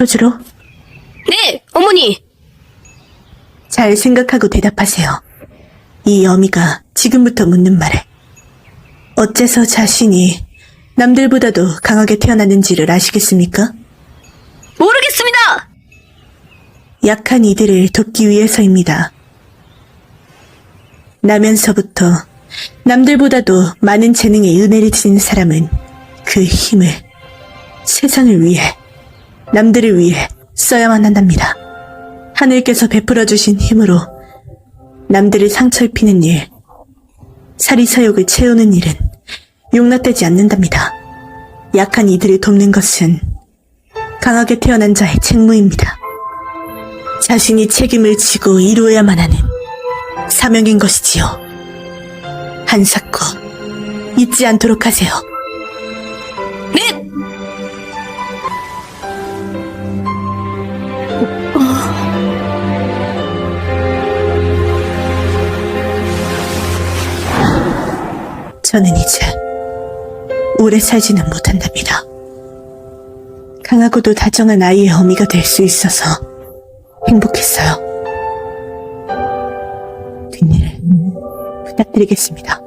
표주로? 네, 어머니. 잘 생각하고 대답하세요. 이 어미가 지금부터 묻는 말에 어째서 자신이 남들보다도 강하게 태어났는지를 아시겠습니까? 모르겠습니다. 약한 이들을 돕기 위해서입니다. 나면서부터 남들보다도 많은 재능에 은혜를 지닌 사람은 그 힘을 세상을 위해, 남들을 위해 써야만 한답니다. 하늘께서 베풀어 주신 힘으로 남들을 상처 입히는 일, 사리 사욕을 채우는 일은 용납되지 않는답니다. 약한 이들을 돕는 것은 강하게 태어난 자의 책무입니다. 자신이 책임을 지고 이루어야만 하는 사명인 것이지요. 한사코 잊지 않도록 하세요. 저는 이제 오래 살지는 못한답니다. 강하고도 다정한 아이의 어미가 될 수 있어서 행복했어요. 뒷일 부탁드리겠습니다.